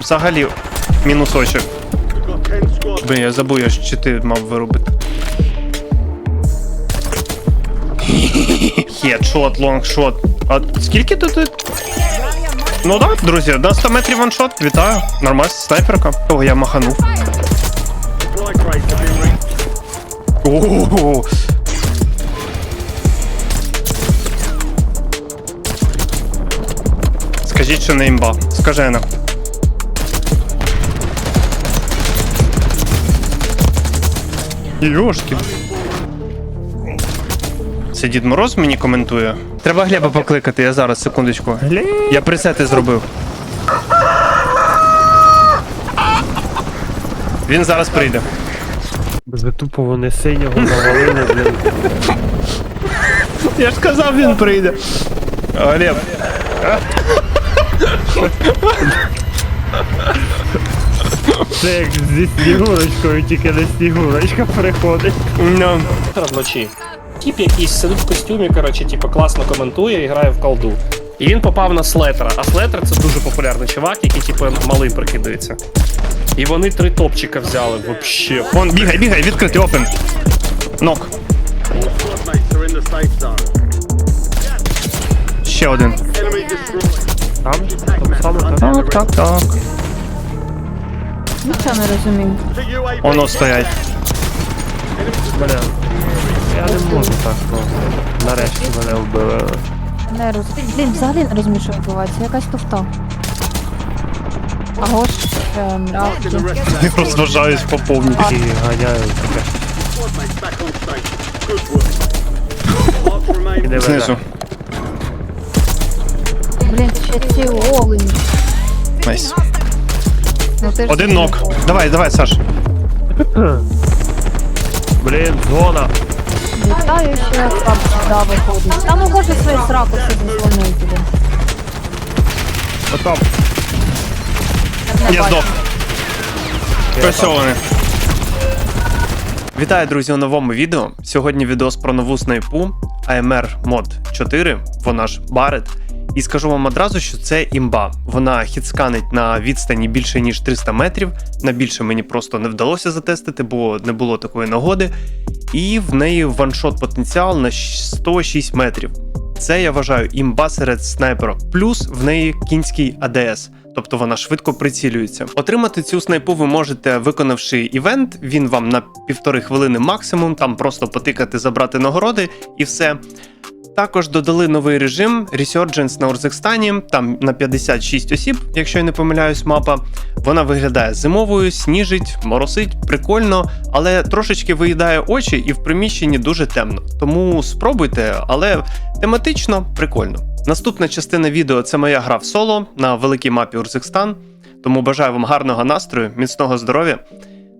Взагалі, 10 squads. Блін, я забув, я ж чити мав виробити. Хедшот, лонгшот. А скільки тут? Ну так, друзі, на 100 метрів ваншот. Вітаю. Нормальна снайперка. О, я маханув. Supply crates have been reached. О, Скажіть, що не імба. Скажена. Йошки. Це Дід Мороз мені коментує. Треба Глеба покликати, я зараз, секундочку. Я пресети зробив. Він зараз прийде. Ви тупо вони синього навалили, блін. Я ж казав, він прийде. Глеб. Це як зі снігурочкою, тільки не снігурочка приходить. Ну. вночі. Тіп якийсь сидить в костюмі, коротше, типу, класно коментує і грає в колду. І він попав на Слетера. А Слетер це дуже популярний чувак, який, типу, малим прикидається. І вони три топчика взяли вообще. Вон, бігай, бігай, відкритий опен. Нок. Ще один. Там? Там саме так? Так, так, так. Нічого не розумію. Воно стоять. Блін. Я не можу так просто. Нарешті мене вбили. Не розумію. Блін, взагалі не розумію, що відбувається. Якась туфта. А гош е, rest of Я розважаюсь по повній. І ганяють таке. Іде Знизу. Блін, ще ці олені. Найс. Ну, ти ж Один нок. Давай, давай, Саш. Блін, зона. Вітаю, що я там сюди виходить. Та ну може свої сраку собі дзвонить, блін. Отам. не Я здох. Вони. Вітаю, друзі, у новому відео. Сьогодні відос про нову снайпу AMR Mod 4, вона ж Barrett. І скажу вам одразу, що це імба. Вона хітсканить на відстані більше ніж 300 метрів. На більше мені просто не вдалося затестити, бо не було такої нагоди. І в неї ваншот потенціал на 106 метрів. Це я вважаю імба серед снайпера. Плюс в неї кінський АДС, тобто вона швидко прицілюється. Отримати цю снайпу ви можете, виконавши івент. Він вам на півтори хвилини максимум. Там просто потикати, забрати нагороди і все. Також додали новий режим Resurgence на Урзекстані, там на 56 осіб, якщо я не помиляюсь, мапа. Вона виглядає зимовою, сніжить, моросить, прикольно, але трошечки виїдає очі і в приміщенні дуже темно. Тому спробуйте, але тематично прикольно. Наступна частина відео це моя гра в соло на великій мапі Урзекстан. Тому бажаю вам гарного настрою, міцного здоров'я.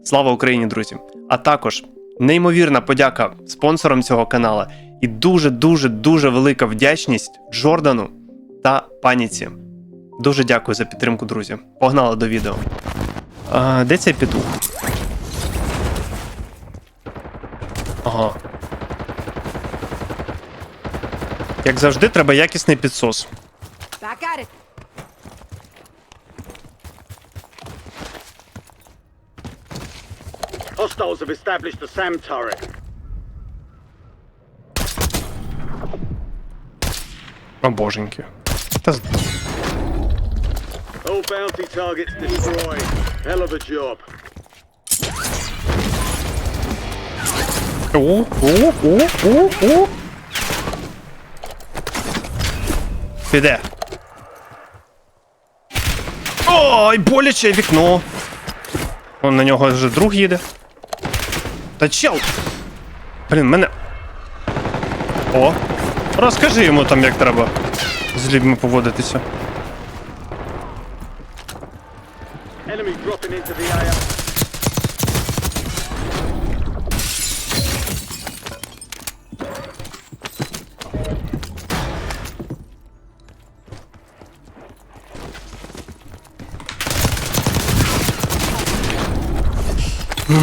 Слава Україні, друзі! А також неймовірна подяка спонсорам цього каналу і дуже дуже дуже велика вдячність Джордану та паніці. Дуже дякую за підтримку, друзі. Погнали до відео. А, де цей петух? Ага. Як завжди, треба якісний підсос. Hostiles have established a SAM turret. О боженьки. Та з- All bounty targets destroyed. Hell of a job. О, о, о, о, о. Піде. Ой, боляче вікно. Он на нього вже друг їде. Та чел. Блін, мене. О. Розкажи йому там, як треба з людьми поводитися. Enemy dropping into the AR.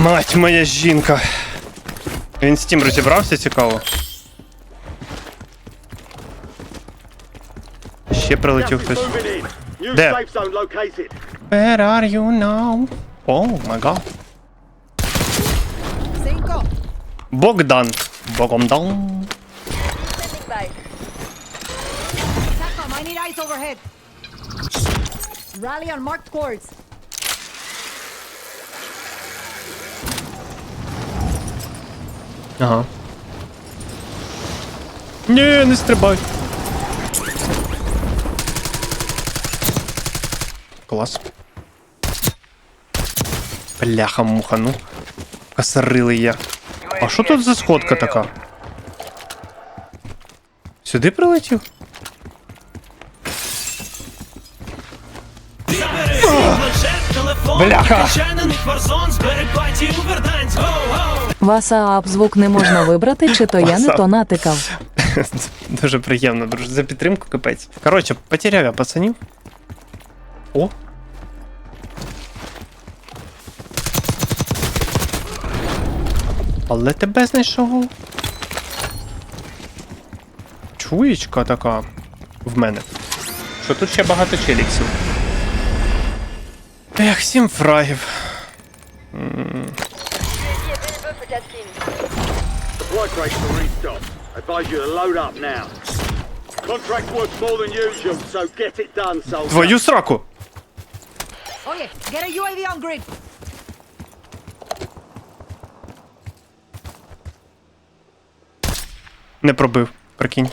Мать моя жінка. Він з тим розібрався, цікаво. Ще прилетів хтось. Located. Where are you now? О, май гад. Богдан. Богомдан. Rally on marked course. Ага. Ні, не стрибай. Клас. Бляха муха, ну. Косарили я. А що тут за сходка така? Сюди прилетів? Бляха! Васаап звук не можна вибрати, чи то я не то натикав. Дуже приємно, друже. За підтримку капець. Коротше, потеряв я пацанів. О. Але тебе знайшов. Чуєчка така в мене. Що тут ще багато челіксів. Ех, сім фрагів. Supply crates to restock. Advise you to load up now. Contract worth more than usual, so get it done, soldier. Твою сраку! Oh yeah, get a UAV on grid. Не пробив, прикинь.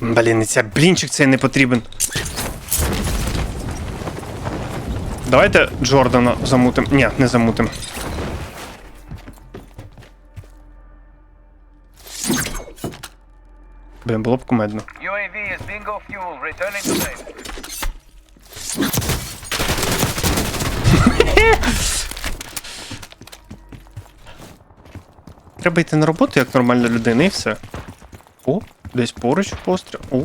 Блін, і ця блінчик цей не потрібен. Давайте Джордана замутим. Ні, не замутим. Блін, було б кумедно. UAV is bingo fuel, returning to base. Треба йти на роботу як нормальна людина і все. О, десь поруч постріл. О,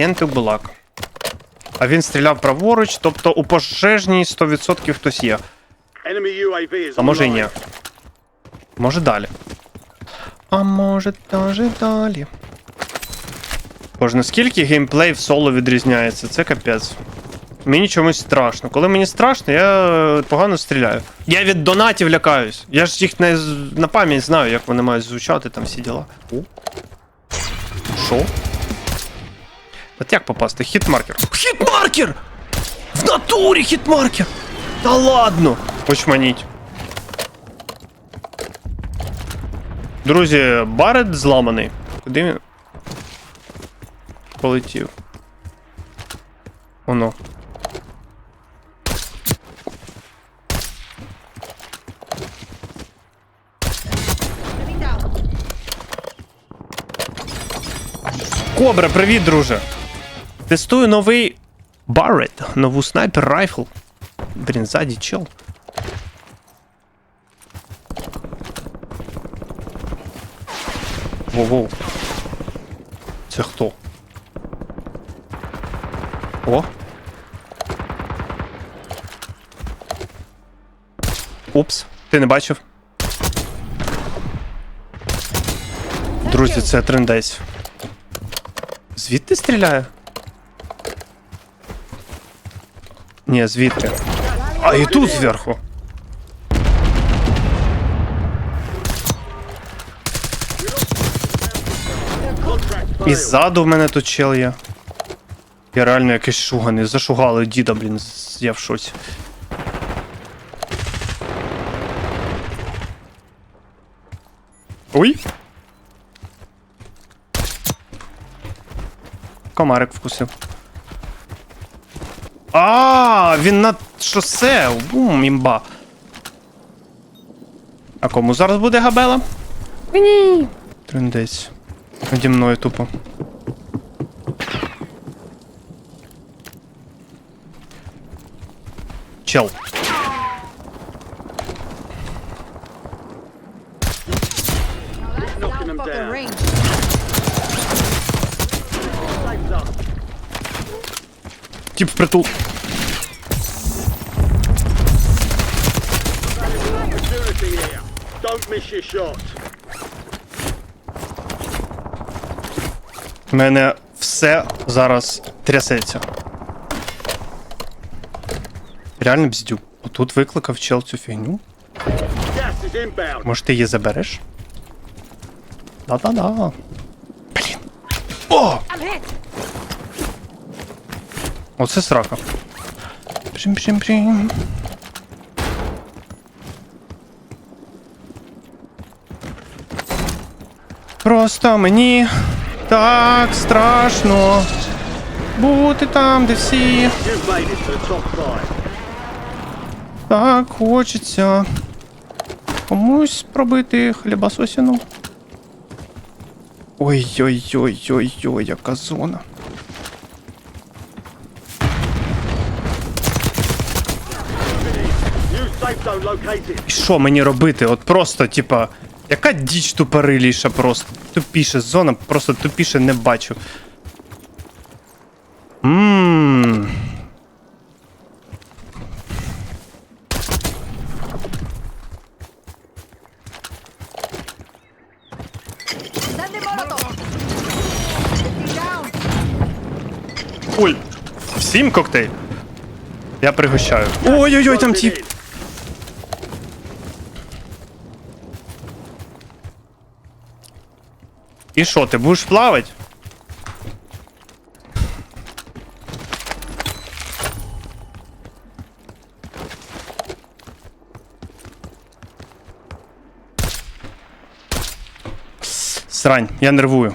luego. Булак. А він стріляв праворуч, тобто у пожежній 100% хтось є. Enemy UAV is А може і ні. online. Може далі. А може даже далі. Боже, наскільки геймплей в соло відрізняється, це капець. Мені чомусь страшно. Коли мені страшно, я е, погано стріляю. Я від донатів лякаюсь. Я ж їх не на пам'ять знаю, як вони мають звучати, там всі діла. О. Що? От як попасти? Хітмаркер. Хітмаркер! В натурі хітмаркер! Та ладно! Очманіть. Друзі, Барет зламаний. Куди він? Полетів. Оно. Кобра, привіт, друже. Тестую новий Барет, нову снайпер райфл. Блін, ззаді чел. Воу-воу. Це хто? О. Упс, ти не бачив? Друзі, це трендець. Звідти стріляє? Ні, звідти. А і тут зверху. І ззаду в мене тут чел є. Я реально якийсь шуганий. Зашугали діда, блін, я в шоці. Ой! Комарик вкусив. А, він на шосе. Бум, імба. А кому зараз буде габела? Мені. Трендець. наді мною тупо. Чел. Тип в притул. Don't miss your shot. У мене все зараз трясеться. Реально бздю. Отут викликав чел цю фігню. Може, ти її забереш? Да-да-да. Блін. О! Оце срака. Прим-прим-прим. Просто мені так страшно бути там, де всі. Так хочеться комусь пробити хлібасосіну. Ой-ой-ой-ой-ой, яка зона. І що мені робити? От просто, типа, яка діч тупориліша просто. Тупіше зона, просто тупіше не бачу. Ммм. Ой, всім коктейль. Я пригощаю. Ой-ой-ой, там Closing тип. in. І що, ти будеш плавати? Срань, я нервую.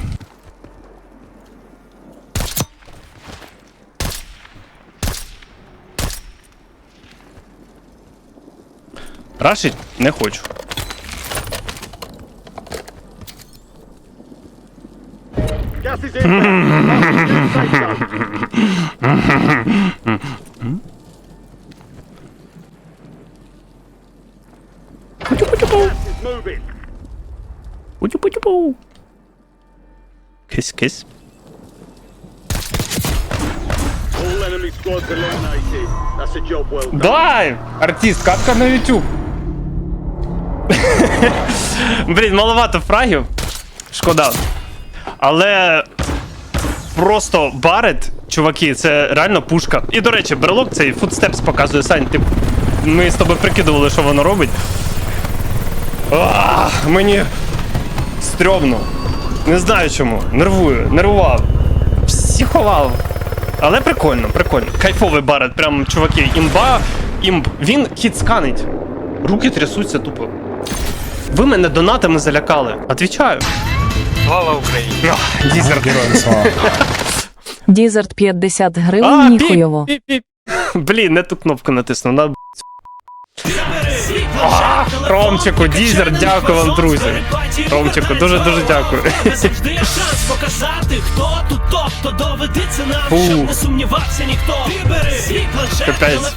Рашить не хочу. A job well done. Дай! Артист, катка на YouTube. Блін, маловато фрагів. Шкода. Але просто барет, чуваки, це реально пушка. І до речі, брелок цей футстепс показує Сань. Ти... Ми з тобою прикидували, що воно робить. А, мені стрьомно. Не знаю чому. Нервую, нервував. Психував. Але прикольно, прикольно. Кайфовий барет, прям, чуваки, імба, імб. Він хід сканить. Руки трясуться тупо. Ви мене донатами залякали. Отвічаю. Слава Україні! Ах, Дізер. Дізерт 50 А, гривень ніхуйово. Блін, не ту кнопку натиснув. На... Ромчику, Дізер, дякую вам, друзі. Ромчику, дуже-дуже дякую. Завжди шанс показати, хто тут топ, то доведеться нам, щоб не сумнівався ніхто. Ти бери свій планшет.